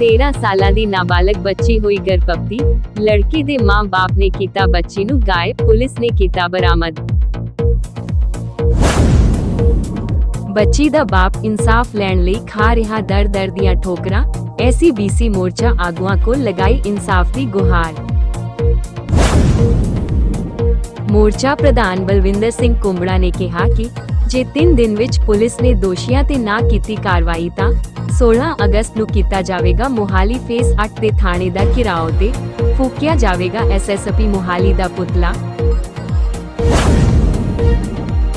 13 ਸਾਲਾਂ ਦੀ ਨਾਬਾਲਗ ਬੱਚੀ ਹੋਈ ਗਰਭਵਤੀ, ਲੜਕੀ ਦੇ ਮਾਂ-ਬਾਪ ਨੇ ਕੀਤਾ ਬੱਚੀ ਨੂੰ ਗਾਇਬ, ਪੁਲਿਸ ਨੇ ਕੀਤਾ ਬਰਾਮਦ। ਬੱਚੀ ਦਾ ਬਾਪ ਇਨਸਾਫ ਲੈਣ ਲਈ ਖਾ ਰਿਹਾ ਦਰ-ਦਰ ਦੀਆਂ ਠੋਕਰਾਂ ਐਸਸੀਬੀਸੀ ਮੋਰਚਾ ਆਗੂਆਂ ਕੋਲ ਲਗਾਈ ਇਨਸਾਫ ਦੀ ਗੁਹਾਰ। ਮੋਰਚਾ ਪ੍ਰਧਾਨ ਬਲਵਿੰਦਰ ਸਿੰਘ ਕੁੰਬੜਾ ਨੇ ਕਿਹਾ ਕਿ ਜੇ 3 ਦਿਨ ਵਿੱਚ ਪੁਲਿਸ ਨੇ ਦੋਸ਼ੀਆਂ ਤੇ ਨਾ ਕੀਤੀ ਕਾਰਵਾਈ ਤਾਂ 16 ਅਗਸਤ ਨੂੰ ਕੀਤਾ ਜਾਵੇਗਾ ਮੋਹਾਲੀ ਫੇਸ 8 ਦੇ ਥਾਣੇ ਦਾ ਘਿਰਾਓ ਤੇ ਫੂਕਿਆ ਜਾਵੇਗਾ ਐਸਐਸਪੀ ਮੋਹਾਲੀ ਦਾ ਪੁਤਲਾ।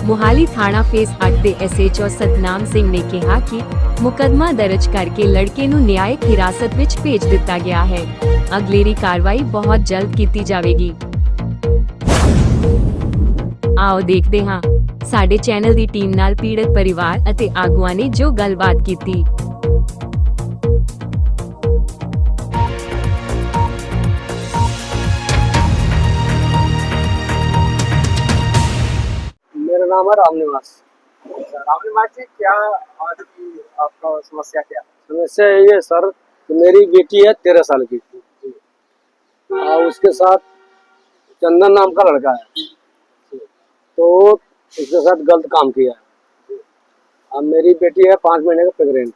ਮੋਹਾਲੀ ਥਾਣਾ ਫੇਸ 8 ਦੇ ਐਸਐਚਓ ਸਤਨਾਮ ਸਿੰਘ ਨੇ ਕਿਹਾ ਕਿ ਮੁਕਦਮਾ ਦਰਜ ਕਰਕੇ ਲੜਕੇ ਨੂੰ ਨਿਆਇਕ ਹਿਰਾਸਤ ਵਿੱਚ ਭੇਜ ਦਿੱਤਾ ਗਿਆ ਹੈ। ਅਗਲੇਰੀ ਕਾਰਵਾਈ ਬਹੁਤ ਜਲਦ ਕੀਤੀ ਜਾਵੇਗੀ। ਆਓ ਦੇਖਦੇ ਹਾਂ। ਸਾਡੇ ਚੈਨਲ ਦੀ ਟੀਮ ਨਾਲ ਪੀੜਤ ਪਰਿਵਾਰ ਅਤੇ ਆਗੂਆਂ ਨੇ ਜੋ ਗੱਲਬਾਤ ਕੀਤੀ मेरा नाम है राम निवास राहुल मार्ग से क्या आज की आपका समस्या क्या समस्या यही है सर कि मेरी बेटी है तेरह साल की और उसके साथ चंदन नाम का लड़का है तो उसके साथ गलत काम किया है। अब मेरी बेटी है पाँच महीने का प्रेग्नेंट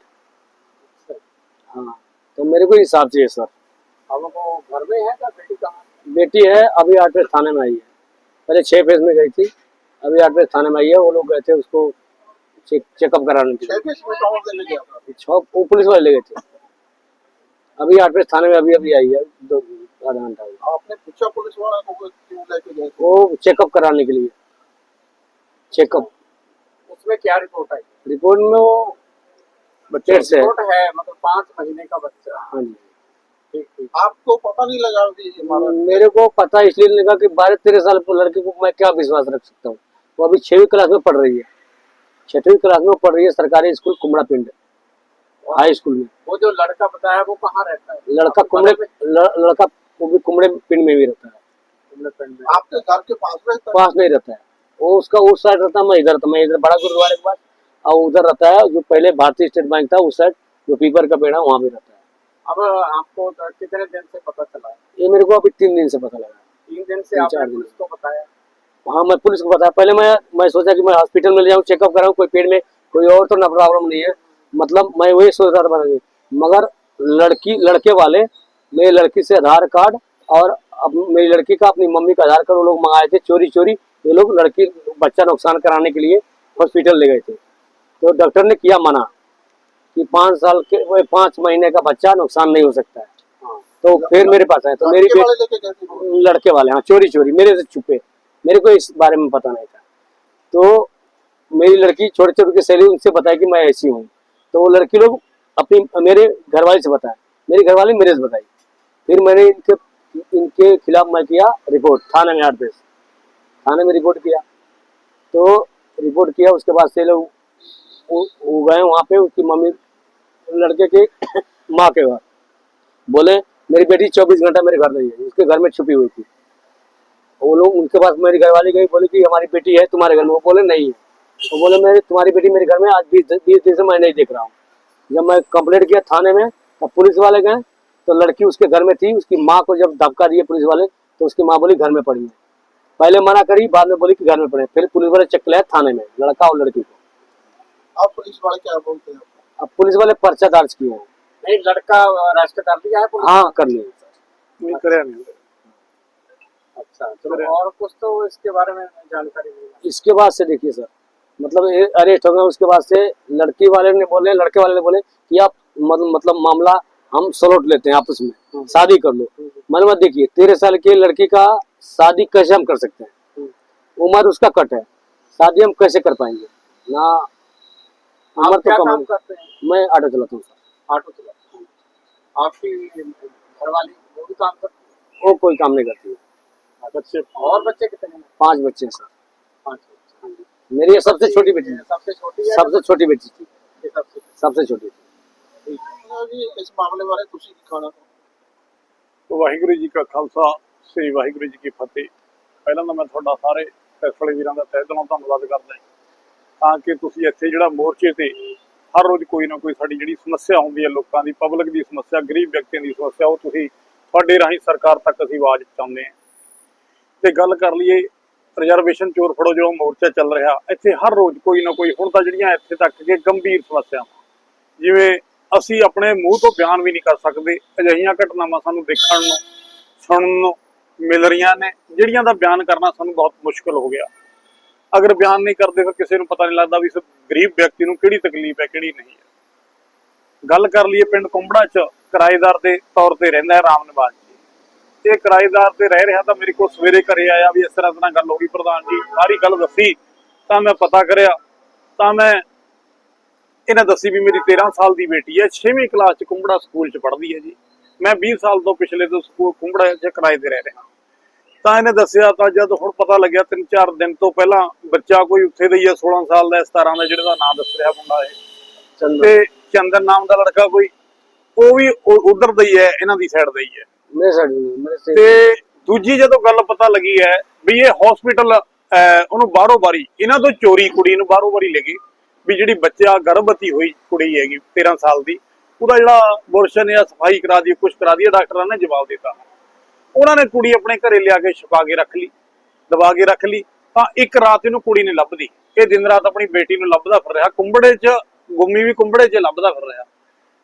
हाँ तो मेरे को हिसाब चाहिए सर। हम वो घर में है क्या बेटी कहाँ बेटी है अभी आठ फ़ेज़ थाने में आई है। पहले छः फ़ेज़ में गई थी अभी आठ फ़ेज़ थाने में आई है वो लोग गए थे उसको चेकअप कराने के लिए। वो पुलिस वाले ले गए थे। अभी आठ फ़ेज़ थाने में अभी अभी आई है दो आधा घंटा आपने पूछा पुलिस वाला? वो चेकअप कराने के लिए। चेकअप उसमें क्या रिपोर्ट आई? रिपोर्ट में वो बच्चे से। है रिपोर्ट है मतलब पाँच महीने का बच्चा। हाँ जी। ठीक ठीक। आपको पता नहीं लगा कि मेरे को पता इसलिए नहीं लगा कि बारह तेरह साल के लड़के को मैं क्या विश्वास रख सकता हूँ। वो अभी छठवीं क्लास में पढ़ रही है। छठवीं क्लास में पढ़ रही है सरकारी स्कूल कुमड़ा पिंड। हाई स्कूल में। वो जो लड़का बताया वो कहाँ रहता है? लड़का कुमड़े लड़का वो भी कुमड़े पिंड में भी रहता है। आपके घर के पास पास नहीं रहता है। वो उसका उस साइड रहता है मैं इधर था मैं इधर बड़ा गुरुद्वारे के पास और उधर रहता है जो पहले भारतीय स्टेट बैंक था उस साइड जो पीपर का पेड़ है वहाँ भी रहता है। अब आपको कितने दिन से पता चला? ये मेरे को अभी तीन दिन से पता लगा। तीन दिन से आपने चार दिन। पुलिस को बताया? हाँ मैं पुलिस को बताया। पहले मैं मैं सोचा कि मैं हॉस्पिटल में ले जाऊँ चेकअप कराऊँ कोई पेट में कोई और तो ना प्रॉब्लम नहीं है। मतलब मैं वही सोच रहा था बनाने मगर लड़की लड़के वाले मेरी लड़की से आधार कार्ड और अब मेरी लड़की का अपनी मम्मी का आधार कार्ड वो लोग मंगाए थे चोरी चोरी ये लोग लड़की बच्चा नुकसान कराने के लिए हॉस्पिटल ले गए थे। तो डॉक्टर ने किया मना कि पाँच साल के पाँच महीने का बच्चा नुकसान नहीं हो सकता है। हाँ। तो फिर मेरे पास आए तो मेरी लड़के वाले। लड़के वाले हाँ चोरी चोरी मेरे से छुपे। मेरे को इस बारे में पता नहीं था। तो मेरी लड़की छोटे छोटे की सहेली उनसे बताया कि मैं ऐसी हूँ। तो वो लड़की लोग अपनी मेरे घरवाले से बताया मेरी घरवाली मेरे से बताई। फिर मैंने इनके इनके खिलाफ मैं किया रिपोर्ट थाने में आठ थाने में रिपोर्ट किया। तो रिपोर्ट किया, उसके बाद से लोग वो गए वहाँ पे, उसकी मम्मी लड़के के माँ के घर। बोले, मेरी बेटी चौबीस घंटा मेरे घर नहीं है, उसके घर में छुपी हुई थी। वो लोग उनके पास मेरी घर वाली गई, बोले कि, हमारी बेटी है तुम्हारे घर में। वो बोले, नहीं है। वो बोले, मेरे, तुम्हारी बेटी मेरे घर में आज बीस बीस दिन से मैं नहीं देख रहा हूँ। जब मैं कंप्लेंट किया थाने में, तब पुलिस वाले गए तो लड़की उसके घर में थी, उसकी माँ को जब धक्का दिए पुलिस वाले तो उसकी माँ बोली, घर में पड़ी है। पहले मना करी बाद में बोली कि घर में पड़े। फिर पुलिस वाले चेक लाए थाने में लड़का और लड़की को। आप पुलिस वाले क्या बोलते हैं? अब पुलिस वाले पर्चा दर्ज किए हैं। नहीं लड़का अरेस्ट कर लिया है हाँ कर लिए। नहीं करे नहीं अच्छा चलो और कुछ तो इसके बारे में जानकारी इसके बाद से देखिए सर मतलब अरेस्ट हो गया उसके बाद से लड़की वाले ने बोले लड़के वाले ने बोले कि आप मतलब मतलब मामला हम सलोट लेते हैं आपस में शादी कर लो। मैंने देखिए तेरह साल की लड़की का शादी कैसे हम कर सकते हैं उम्र उसका कट है शादी हम कैसे कर पाएंगे ना उम्र आप क्या तो कम काम है करते हैं मैं ऑटो चलाता हूँ सर ऑटो चलाते हैं आपकी घरवाली वो भी काम करती वो कोई काम नहीं करती है है बच्चे और बच्चे कितने हैं पांच बच्चे हैं सर पांच बच्चे मेरी ये सबसे छोटी बेटी है सबसे छोटी है सबसे छोटी बेटी थी ये सबसे सबसे छोटी थी जी इस मामले बारे ਤੁਸੀਂ ਕੀ ਖਾਣਾ ਵਾਹਿਗੁਰੂ ਜੀ ਕਾ ਖਾਲਸਾ ਸ੍ਰੀ ਵਾਹਿਗੁਰੂ ਜੀ ਕੀ ਫਤਿਹ। ਪਹਿਲਾਂ ਤਾਂ ਮੈਂ ਤੁਹਾਡਾ ਸਾਰੇ ਫੈਸਲੇ ਵੀਰਾਂ ਦਾ ਤਹਿ ਦਿਲੋਂ ਧੰਨਵਾਦ ਕਰਦਾ ਤਾਂ ਕਿ ਤੁਸੀਂ ਇੱਥੇ ਜਿਹੜਾ ਮੋਰਚੇ ਤੇ ਹਰ ਰੋਜ਼ ਕੋਈ ਨਾ ਕੋਈ ਸਾਡੀ ਜਿਹੜੀ ਸਮੱਸਿਆ ਹੁੰਦੀ ਹੈ, ਲੋਕਾਂ ਦੀ, ਪਬਲਿਕ ਦੀ ਸਮੱਸਿਆ, ਗਰੀਬ ਵਿਅਕਤੀਆਂ ਦੀ ਸਮੱਸਿਆ, ਉਹ ਤੁਸੀਂ ਤੁਹਾਡੇ ਰਾਹੀਂ ਸਰਕਾਰ ਤੱਕ ਅਸੀਂ ਆਵਾਜ਼ ਪਹੁੰਚਾਉਂਦੇ ਹਾਂ। ਤੇ ਗੱਲ ਕਰ ਲਈਏ ਰਿਜ਼ਰਵੇਸ਼ਨ ਚੋਰ ਫੜੋ ਜੋ ਮੋਰਚਾ ਚੱਲ ਰਿਹਾ, ਇੱਥੇ ਹਰ ਰੋਜ਼ ਕੋਈ ਨਾ ਕੋਈ, ਹੁਣ ਤਾਂ ਜਿਹੜੀਆਂ ਇੱਥੇ ਤੱਕ ਕਿ ਗੰਭੀਰ ਸਮੱਸਿਆਵਾਂ। ਜਿਵੇਂ ਅਸੀਂ ਆਪਣੇ ਮੂੰਹ ਤੋਂ ਬਿਆਨ ਵੀ ਨਹੀਂ ਕਰ ਸਕਦੇ, ਅਜਿਹੀਆਂ ਘਟਨਾਵਾਂ ਸਾਨੂੰ ਦੇਖਣ ਨੂੰ, ਸੁਣਨ ਨੂੰ ਮਿਲ ਰਹੀਆਂ ਨੇ, ਜਿਹੜੀਆਂ ਦਾ ਬਿਆਨ ਕਰਨਾ ਸਾਨੂੰ ਬਹੁਤ ਮੁਸ਼ਕਲ ਹੋ ਗਿਆ। ਅਗਰ ਬਿਆਨ ਨਹੀਂ ਕਰਦੇ ਫਿਰ ਕਿਸੇ ਨੂੰ ਪਤਾ ਨਹੀਂ ਲੱਗਦਾ ਵੀ ਇਸ ਗਰੀਬ ਵਿਅਕਤੀ ਨੂੰ ਕਿਹੜੀ ਤਕਲੀਫ ਹੈ, ਕਿਹੜੀ ਨਹੀਂ ਹੈ। ਗੱਲ ਕਰ ਲਈਏ ਪਿੰਡ ਕੁੰਬੜਾ 'ਚ, ਕਿਰਾਏਦਾਰ ਦੇ ਤੌਰ ਤੇ ਰਹਿੰਦਾ ਹੈ ਰਾਮ ਨਿਵਾਸ ਜੀ। ਇਹ ਕਿਰਾਏਦਾਰ ਤੇ ਰਹਿ ਰਿਹਾ ਤਾਂ ਮੇਰੇ ਕੋਲ ਸਵੇਰੇ ਘਰੇ ਆਇਆ ਵੀ ਇਸ ਤਰ੍ਹਾਂ ਤਰ੍ਹਾਂ ਗੱਲ ਹੋ ਗਈ ਪ੍ਰਧਾਨ ਜੀ, ਸਾਰੀ ਗੱਲ ਦੱਸੀ, ਤਾਂ ਮੈਂ ਪਤਾ ਕਰਿਆ, ਤਾਂ ਮੈਂ ਇਹਨੇ ਦੱਸੀ ਵੀ ਮੇਰੀ 13 ਸਾਲ ਦੀ ਬੇਟੀ ਹੈ 6ਵੀਂ ਕਲਾਸ 'ਚ ਕੁੰਬੜਾ ਸਕੂਲ 'ਚ ਪੜ੍ਹਦੀ ਹੈ ਜੀ। ਮੈਂ 20 ਸਾਲ ਤੋਂ ਪਿਛਲੇ ਤੋਂ ਸਕੂਲ ਕੁੰਬੜਾ 'ਚ ਕਿਰਾਏ ਤੇ ਰਹਿ ਰਿਹਾ। ਤਾਂ ਇਹਨੇ ਦੱਸਿਆ ਤਾਂ ਜਦ ਹੁਣ ਪਤਾ ਲੱਗਿਆ 3-4 ਦਿਨ ਤੋਂ ਪਹਿਲਾਂ ਬੱਚਾ ਕੋਈ ਉੱਥੇ ਦਾ ਹੀ ਹੈ 16 ਸਾਲ ਦਾ 17 ਦਾ ਜਿਹੜਾ ਦਾ ਨਾਮ ਦੱਸ ਰਿਹਾ ਮੁੰਡਾ ਇਹ। ਤੇ ਚੰਦਨ ਨਾਮ ਦਾ ਲੜਕਾ ਕੋਈ ਉਹ ਵੀ ਉਧਰ ਦਾ ਹੀ ਹੈ ਇਹਨਾਂ ਦੀ ਸਾਈਡ ਦਾ ਹੀ ਹੈ। ਤੇ ਦੂਜੀ ਜਦੋਂ ਗੱਲ ਪਤਾ ਲੱਗੀ ਹੈ ਵੀ ਇਹ ਹਸਪੀਟਲ ਉਹਨੂੰ ਬਾਹਰੋਂ ਬਾਰੀ ਇਹਨਾਂ ਤੋਂ ਚੋਰੀ ਕੁੜੀ ਨੂੰ ਬਾਹਰੋਂ ਬਾਰੀ ਲੈ ਗਈ ਵੀ ਜਿਹੜੀ ਬੱਚਾ ਗਰਭਵਤੀ ਹੋਈ ਕੁੜੀ ਹੈਗੀ 13 ਸਾਲ ਦੀ ਉਹਦਾ ਜਿਹੜਾ ਬੁਰਸ਼ਨ ਜਾਂ ਸਫ਼ਾਈ ਕਰਾ ਦੀ ਕੁਝ ਕਰਾ ਦੀ ਡਾਕਟਰਾਂ ਨੇ ਜਵਾਬ ਦਿੱਤਾ। ਉਹਨਾਂ ਨੇ ਕੁੜੀ ਆਪਣੇ ਘਰੇ ਲਿਆ ਕੇ ਛੁਪਾ ਕੇ ਰੱਖ ਲਈ, ਦਬਾ ਕੇ ਰੱਖ ਲਈ, ਤਾਂ ਇੱਕ ਰਾਤ ਇਹਨੂੰ ਕੁੜੀ ਨੇ ਲੱਭਦੀ। ਇਹ ਦਿਨ ਰਾਤ ਆਪਣੀ ਬੇਟੀ ਨੂੰ ਲੱਭਦਾ ਫਿਰ ਰਿਹਾ, ਕੁੰਬੜੇ 'ਚ, ਗੁੰਮੀ ਵੀ ਕੁੰਬੜੇ 'ਚ ਲੱਭਦਾ ਫਿਰ ਰਿਹਾ।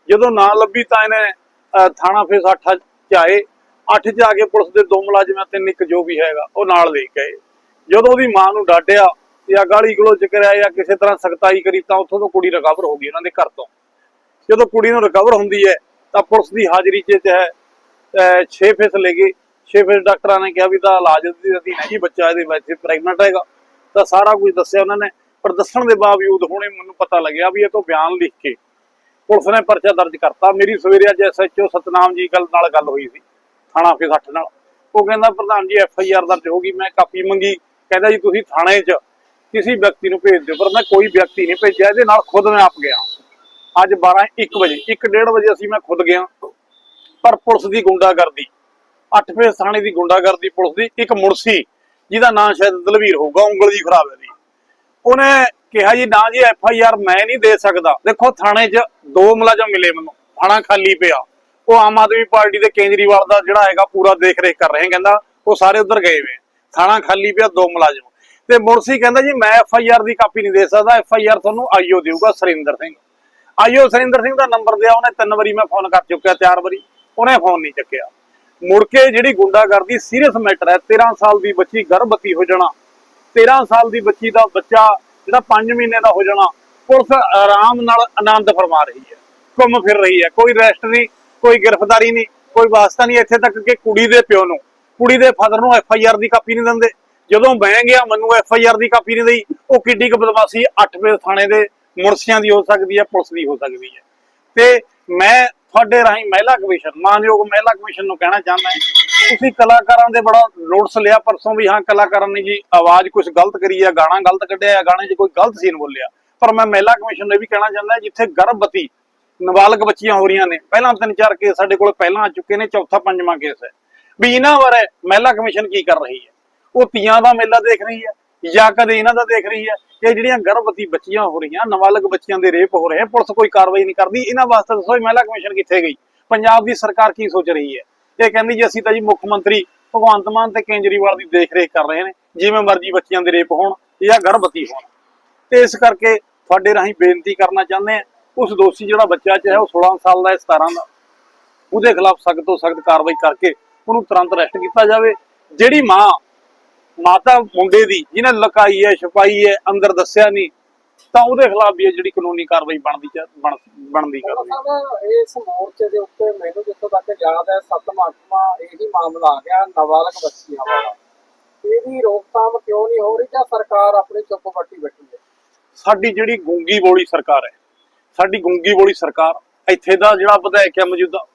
ਜਦੋਂ ਨਾ ਲੱਭੀ ਤਾਂ ਇਹਨੇ ਥਾਣਾ ਫੇਸ 8 ਚ ਆਏ। 8 ਚ ਆ ਕੇ ਪੁਲਿਸ ਦੇ ਦੋ ਮੁਲਾਜ਼ਮਾਂ ਤਿੰਨ, ਇੱਕ ਜੋ ਵੀ ਹੈਗਾ, ਉਹ ਨਾਲ ਲੈ ਕੇ ਜਦੋਂ ਉਹਦੀ ਮਾਂ ਨੂੰ ਡਾਟਿਆ ਜਾਂ ਗਾਲੀ ਗਲੋਚ ਕਰਿਆ ਜਾਂ ਕਿਸੇ ਤਰ੍ਹਾਂ ਸਖਤਾਈ ਕਰੀ ਤਾਂ ਉੱਥੋਂ ਤੋਂ ਕੁੜੀ ਰਿਕਵਰ ਹੋ ਗਈ ਉਹਨਾਂ ਦੇ ਘਰ ਤੋਂ। ਜਦੋਂ ਕੁੜੀ ਨੂੰ ਰਿਕਵਰ ਹੁੰਦੀ ਹੈ, ਤਾਂ ਪੁਲਿਸ ਦੀ ਹਾਜ਼ਰੀ 'ਚ ਹੈ 6 ਫੇਸ ਲੈ ਗਏ। 6 ਫੇਸ ਡਾਕਟਰਾਂ ਨੇ ਕਿਹਾ ਵੀ ਤਾਂ ਇਲਾਜ ਦੀ ਅਧੀਨ ਹੈ ਬੱਚਾ ਇਹਦੇ ਵਿੱਚ ਪ੍ਰੈਗਨੈਂਟ ਹੈਗਾ। ਤਾਂ ਸਾਰਾ ਕੁਝ ਦੱਸਿਆ ਉਹਨਾਂ ਨੇ, ਪਰ ਦੱਸਣ ਦੇ ਬਾਵਜੂਦ ਹੁਣੇ ਮੈਨੂੰ ਪਤਾ ਲੱਗਿਆ ਵੀ ਇਹ ਤੋਂ ਬਿਆਨ ਲਿਖ ਕੇ ਪੁਲਿਸ ਨੇ ਪਰਚਾ ਦਰਜ ਕਰਤਾ। ਮੇਰੀ ਸਵੇਰੇ ਅੱਜ ਐਸਐਚਓ ਸਤਨਾਮ ਜੀ ਗੱਲ ਨਾਲ ਗੱਲ ਹੋਈ ਸੀ, ਥਾਣਾ ਫੇਸ 8 ਨਾਲ। ਉਹ ਕਹਿੰਦਾ, ਪ੍ਰਧਾਨ ਜੀ ਐਫ ਆਈ ਆਰ ਦਰਜ ਹੋ ਗਈ, ਮੈਂ ਕਾਪੀ ਮੰਗੀ। ਕਹਿੰਦਾ ਜੀ, ਤੁਸੀਂ ਥਾਣੇ 'ਚ ਕਿਸੇ ਵਿਅਕਤੀ ਨੂੰ ਭੇਜ ਦਿਓ, ਪਰ ਮੈਂ ਕੋਈ ਵਿਅਕਤੀ ਨਹੀਂ ਭੇਜਿਆ, ਇਹਦੇ ਨਾਲ ਖੁਦ ਮੈਂ ਆਪ ਗਿਆ ਅੱਜ 12 1 ਵਜੇ। 1:30 ਵਜੇ ਅਸੀਂ ਮੈਂ ਖੁਦ ਗਿਆ। ਪਰ ਪੁਲਿਸ ਦੀ ਗੁੰਡਾਗਰਦੀ 8 ਫੇਸ ਥਾਣੇ ਦੀ ਗੁੰਡਾਗਰਦੀ ਪੁਲਿਸ ਦੀ ਇੱਕ ਮੁਨਸੀ ਜਿਹਦਾ ਨਾਂ ਸ਼ਾਇਦ ਦਲਵੀਰ ਹੋਊਗਾ ਉਂਗਲ ਜੀ ਖਰਾਬ ਹੈ ਦੀ ਉਹਨੇ ਕਿਹਾ ਜੀ ਨਾ ਜੀ ਐਫ ਆਈ ਆਰ ਮੈਂ ਨਹੀਂ ਦੇ ਸਕਦਾ। ਦੇਖੋ ਥਾਣੇ 'ਚ ਦੋ ਮੁਲਾਜ਼ਮ ਮਿਲੇ ਮੈਨੂੰ। ਥਾਣਾ ਖਾਲੀ ਪਿਆ। ਉਹ ਆਮ ਆਦਮੀ ਪਾਰਟੀ ਦੇ ਕੇਜਰੀਵਾਲ ਦਾ ਜਿਹੜਾ ਹੈਗਾ ਪੂਰਾ ਦੇਖ ਰੇਖ ਕਰ ਰਹੇ ਕਹਿੰਦਾ ਉਹ ਸਾਰੇ ਉਧਰ ਗਏ ਵੇ ਥਾਣਾ ਖਾਲੀ ਪਿਆ ਦੋ ਮੁਲਾਜ਼ਮ। ਤੇ ਮੁਰਸੀ ਕਹਿੰਦਾ ਜੀ ਮੈਂ ਐਫ ਆਈ ਆਰ ਦੀ ਕਾਪੀ ਨਹੀਂ ਦੇ ਸਕਦਾ। ਐਫ ਆਈ ਆਰ ਤੁਹਾਨੂੰ ਆਈਓ ਦੇਊਗਾ ਸਰਿੰਦਰ ਸਿੰਘ। ਆਈਓ ਸਰਿੰਦਰ ਸਿੰਘ ਦਾ ਨੰਬਰ ਦਿਆ ਉਹਨੇ ਤਿੰਨ ਵਾਰੀ ਮੈਂ ਫੋਨ ਕਰ ਚੁੱਕਿਆ, ਚਾਰ ਵਾਰੀ। ਉਹਨੇ ਫੋਨ ਨਹੀਂ ਚੱਕਿਆ। ਮੁੜ ਕੇ ਜਿਹੜੀ ਗੁੰਡਾਗਰਦੀ ਸੀਰੀਅਸ ਮੈਟਰ ਹੈ 13 ਸਾਲ ਦੀ ਬੱਚੀ ਗਰਭਵਤੀ ਹੋ ਜਾਣਾ 13 ਸਾਲ ਦੀ ਬੱਚੀ ਦਾ ਬੱਚਾ ਜਿਹੜਾ 5 ਮਹੀਨੇ ਦਾ ਹੋ ਜਾਣਾ, ਪੁਲਿਸ ਆਰਾਮ ਨਾਲ ਆਨੰਦ ਫਰਮਾ ਰਹੀ ਹੈ। ਘੁੰਮ ਫਿਰ ਰਹੀ ਹੈ। ਕੋਈ ਰੈਸਟ ਨਹੀਂ, ਕੋਈ ਗ੍ਰਿਫਤਾਰੀ ਨਹੀਂ, ਕੋਈ ਵਾਸਤਾ ਨਹੀਂ। ਇੱਥੇ ਤੱਕ ਕਿ ਕੁੜੀ ਦੇ ਪਿਓ ਨੂੰ, ਕੁੜੀ ਦੇ ਫਾਦਰ ਨੂੰ ਐਫ ਆਈ ਆਰ ਦੀ ਕਾਪੀ ਨਹੀਂ ਦਿੰਦੇ। ਜਦੋਂ ਮੈਂ ਗਿਆ, ਮੈਨੂੰ ਐਫ ਆਈ ਆਰ ਦੀ ਕਾਪੀ ਨਹੀਂ ਦਈ। ਉਹ ਕਿੱਡੀ ਕੁ ਬਦਮਾਸ਼ੀ 8 ਵਜੇ ਥਾਣੇ ਦੇ ਮੁਰਸ਼ੀਆਂ ਦੀ ਹੋ ਸਕਦੀ ਹੈ, ਪੁਲਿਸ ਦੀ ਹੋ ਸਕਦੀ ਹੈ। ਤੇ ਮੈਂ ਤੁਹਾਡੇ ਰਾਹੀਂ ਮਹਿਲਾ ਕਮਿਸ਼ਨ, ਮਾਨਯੋਗ ਮਹਿਲਾ ਕਮਿਸ਼ਨ ਨੂੰ ਕਹਿਣਾ ਚਾਹੁੰਦਾ ਤੁਸੀਂ ਕਲਾਕਾਰਾਂ ਦੇ ਬੜਾ ਨੋਟਿਸ ਲਿਆ, ਪਰਸੋਂ ਵੀ ਹਾਂ, ਕਲਾਕਾਰਾਂ ਨੇ ਜੀ ਆਵਾਜ਼ ਕੁਝ ਗਲਤ ਕਰੀ ਹੈ ਗਾਣਾ ਗਲਤ ਕੱਢਿਆ ਹੈ ਗਾਣੇ 'ਚ ਕੋਈ ਗਲਤ ਸੀਨ ਬੋਲਿਆ। ਪਰ ਮੈਂ ਮਹਿਲਾ ਕਮਿਸ਼ਨ ਨੂੰ ਇਹ ਵੀ ਕਹਿਣਾ ਚਾਹੁੰਦਾ ਜਿੱਥੇ ਗਰਭਵਤੀ ਨਾਬਾਲਗ ਬੱਚੀਆਂ ਹੋ ਰਹੀਆਂ ਨੇ, ਪਹਿਲਾਂ ਤਿੰਨ ਚਾਰ ਕੇਸ ਸਾਡੇ ਕੋਲ ਪਹਿਲਾਂ ਆ ਚੁੱਕੇ ਨੇ, ਚੌਥਾ ਪੰਜਵਾਂ ਕੇਸ ਹੈ। ਵੀ ਇਹਨਾਂ ਬਾਰੇ ਮਹਿਲਾ ਕਮਿਸ਼ਨ ਕੀ ਕਰ ਰਹੀ ਹੈ? ਉਹ ਤੀਆਂ ਦਾ ਮੇਲਾ ਦੇਖ ਰਹੀ ਹੈ ਜਾਂ ਕਦੇ ਇਹਨਾਂ ਦਾ ਦੇਖ ਰਹੀ ਹੈ ਇਹ ਜਿਹੜੀਆਂ ਗਰਭਵਤੀ ਬੱਚੀਆਂ ਹੋ ਰਹੀਆਂ, ਨਾਬਾਲਗ ਬੱਚੀਆਂ ਦੇ ਰੇਪ ਹੋ ਰਹੇ ਪੁਲਿਸ ਕੋਈ ਕਾਰਵਾਈ ਨਹੀਂ ਕਰਦੀ। ਇਹਨਾਂ ਵਾਸਤੇ ਦੱਸੋ ਮਹਿਲਾ ਕਮਿਸ਼ਨ ਕਿੱਥੇ ਗਈ? ਪੰਜਾਬ ਦੀ ਸਰਕਾਰ ਕੀ ਸੋਚ ਰਹੀ ਹੈ? ਇਹ ਕਹਿੰਦੀ ਜੀ, ਅਸੀਂ ਤਾਂ ਜੀ ਮੁੱਖ ਮੰਤਰੀ ਭਗਵੰਤ ਮਾਨ ਤੇ ਕੇਜਰੀਵਾਲ ਦੀ ਦੇਖ ਰੇਖ ਕਰ ਰਹੇ ਨੇ, ਜਿਵੇਂ ਮਰਜ਼ੀ ਬੱਚੀਆਂ ਦੇ ਰੇਪ ਹੋਣ ਜਾਂ ਗਰਭਵਤੀ ਹੋਣ। ਤੇ ਇਸ ਕਰਕੇ ਤੁਹਾਡੇ ਰਾਹੀਂ ਬੇਨਤੀ ਕਰਨਾ ਚਾਹੁੰਦੇ ਆ ਉਸ ਦੋਸ਼ੀ ਜਿਹੜਾ ਬੱਚਾ ਚਾਹੇ ਉਹ 16 ਸਾਲ ਦਾ ਹੈ 17 ਦਾ। ਉਹਦੇ ਖਿਲਾਫ ਸਖਤ ਤੋਂ ਸਖਤ ਕਾਰਵਾਈ ਕਰਕੇ ਉਹਨੂੰ ਤੁਰੰਤ ਅਰੈਸਟ ਕੀਤਾ ਜਾਵੇ। ਜਿਹੜੀ ਮਾਂ ਮਾਤਾ ਮੁੰਡੇ ਦੀ ਜਿਹਨੇ ਲੁਕਾਈ ਹੈ ਛੁਪਾਈ ਹੈ ਅੰਦਰ ਦੱਸਿਆ ਨਹੀਂ ਤਾਂ ਉਹਦੇ ਖਿਲਾਫ ਵੀ ਜਿਹੜੀ ਕਾਨੂੰਨੀ ਕਾਰਵਾਈ ਬਣਦੀ ਬਣਦੀ ਕਰਦੀ ਇਸ ਮੋਰਚੇ ਦੇ ਉੱਤੇ ਮੈਨੂੰ ਜਿੱਥੋਂ ਤੱਕ ਯਾਦ ਹੈ ਸੱਤਵਾਂ ਅੱਠਵਾਂ ਇਹੀ ਮਾਮਲਾ ਆ ਗਿਆ ਨਾਬਾਲਗ ਬੱਚੀਆਂ ਵਾਲਾ। ਇਹਦੀ ਰੋਕਥਾਮ ਕਿਉਂ ਨਹੀਂ ਹੋ ਰਹੀ ਜਾਂ ਸਰਕਾਰ ਆਪਣੀ ਚੁੱਪ ਬੱਟੀ ਬੈਠੀ ਹੈ? ਸਾਡੀ ਜਿਹੜੀ ਗੂੰਗੀ ਬੋਲੀ ਸਰਕਾਰ ਹੈ ਸਾਡੀ ਗੂੰਗੀ ਬੋਲੀ ਸਰਕਾਰ ਇੱਥੇ ਦਾ ਜਿਹੜਾ ਵਿਧਾਇਕ ਹੈ ਮੌਜੂਦਾ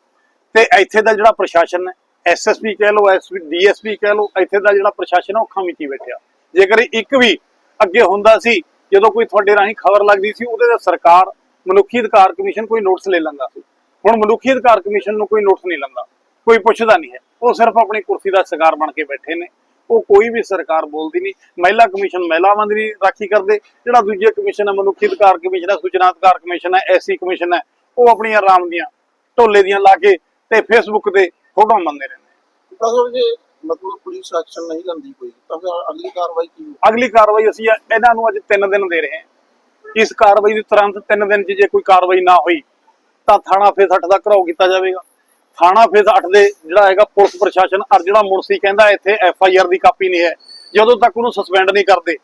ਤੇ ਇੱਥੇ ਦਾ ਜਿਹੜਾ ਪ੍ਰਸ਼ਾਸਨ ਹੈ ਐਸਐਸਪੀ ਕਹਿ ਲਓ ਐਸਪੀ ਡੀਐਸਪੀ ਕਹਿ ਲਓ, ਇੱਥੇ ਦਾ ਜਿਹੜਾ ਪ੍ਰਸ਼ਾਸਨ ਹੈ ਉਹ ਅੱਖਾਂ ਬੈਠਿਆ। ਜੇਕਰ ਇੱਕ ਵੀ ਅੱਗੇ ਹੁੰਦਾ ਸੀ, ਜਦੋਂ ਕੋਈ ਤੁਹਾਡੇ ਰਾਹੀਂ ਖਬਰ ਲੱਗਦੀ ਸੀ, ਉਹਦੇ ਤੇ ਸਰਕਾਰ, ਮਨੁੱਖੀ ਅਧਿਕਾਰ ਕਮਿਸ਼ਨ ਕੋਈ ਨੋਟਿਸ ਲੈ ਲੈਂਦਾ ਸੀ। ਹੁਣ ਮਨੁੱਖੀ ਅਧਿਕਾਰ ਕਮਿਸ਼ਨ ਨੂੰ ਕੋਈ ਨੋਟਿਸ ਨਹੀਂ ਲੈਂਦਾ, ਕੋਈ ਪੁੱਛਦਾ ਨਹੀਂ ਹੈ। ਉਹ ਸਿਰਫ ਆਪਣੀ ਕੁਰਸੀ ਦਾ ਸ਼ਿਕਾਰ ਬਣ ਕੇ ਬੈਠੇ ਨੇ। ਉਹ ਕੋਈ ਵੀ ਸਰਕਾਰ ਬੋਲਦੀ ਨਹੀਂ। ਮਹਿਲਾ ਕਮਿਸ਼ਨ, ਮਹਿਲਾਵਾਂ ਦੀ ਰਾਖੀ ਕਰਦੇ। ਜਿਹੜਾ ਦੂਜੇ ਕਮਿਸ਼ਨ ਹੈ, ਮਨੁੱਖੀ ਅਧਿਕਾਰ ਕਮਿਸ਼ਨ ਹੈ, ਸੂਚਨਾ ਅਧਿਕਾਰ ਕਮਿਸ਼ਨ ਹੈ ਐਸੀ ਕਮਿਸ਼ਨ ਹੈ, ਉਹ ਆਪਣੀਆਂ ਆਰਾਮ ਦੀਆਂ ਢੋਲੇ ਦੀਆਂ ਲਾ ਕੇ ਤੇ ਫੇਸਬੁੱਕ ਤੇ ਫੋਟੋ ਮੰਨਦੇ ਰਹਿੰਦੇ ਅਸਲ ਜੇ ਮਤਲਬ ਪੁਲਿਸ ਐਕਸ਼ਨ ਨਹੀਂ ਲੈਂਦੀ ਕੋਈ ਤਾਂ ਫਿਰ ਅਗਲੀ ਕਾਰਵਾਈ ਕੀ ਹੋਊ? ਅਗਲੀ ਕਾਰਵਾਈ ਅਸੀਂ ਇਹਨਾਂ ਨੂੰ ਅੱਜ 3 ਦਿਨ ਦੇ ਰਹੇ ਹਾਂ। ਇਸ ਕਾਰਵਾਈ ਦੀ ਤੁਰੰਤ 3 ਦਿਨ 'ਚ ਜੇ ਕੋਈ ਕਾਰਵਾਈ ਨਾ ਹੋਈ ਤਾਂ ਥਾਣਾ ਫੇਸ 8 ਦਾ ਘਰਾਓ ਕੀਤਾ ਜਾਵੇਗਾ। ਥਾਣਾ ਫੇਸ 8 ਦੇ ਜਿਹੜਾ ਹੈਗਾ ਪੁਲਿਸ ਪ੍ਰਸ਼ਾਸਨ ਅਰ ਜਿਹੜਾ ਮੁਨਸੀ ਕਹਿੰਦਾ ਇੱਥੇ ਐਫ ਆਈ ਆਰ ਦੀ ਕਾਪੀ ਨਹੀਂ ਹੈ। ਜਦੋਂ ਤੱਕ ਉਹਨੂੰ ਸਸਪੈਂਡ ਨਹੀਂ ਕਰਦੇ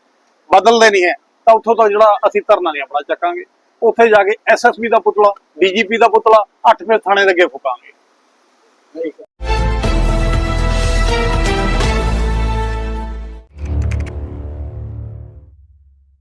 ਬਦਲਦੇ ਨਹੀਂ ਹੈ ਤਾਂ ਉੱਥੋਂ ਤੋਂ ਜਿਹੜਾ ਅਸੀਂ ਧਰਨਾ ਨਹੀਂ ਆਪਣਾ ਚੱਕਾਂਗੇ। ਉੱਥੇ ਜਾ ਕੇ ਐਸਐਸਪੀ ਦਾ ਪੁਤਲਾ ਡੀਜੀਪੀ ਦਾ ਪੁਤਲਾ 8 ਫੇਸ ਥਾਣੇ ਦੇ ਅੱਗੇ ਫੁਕਾਂਗੇ। ਠੀਕ ਹੈ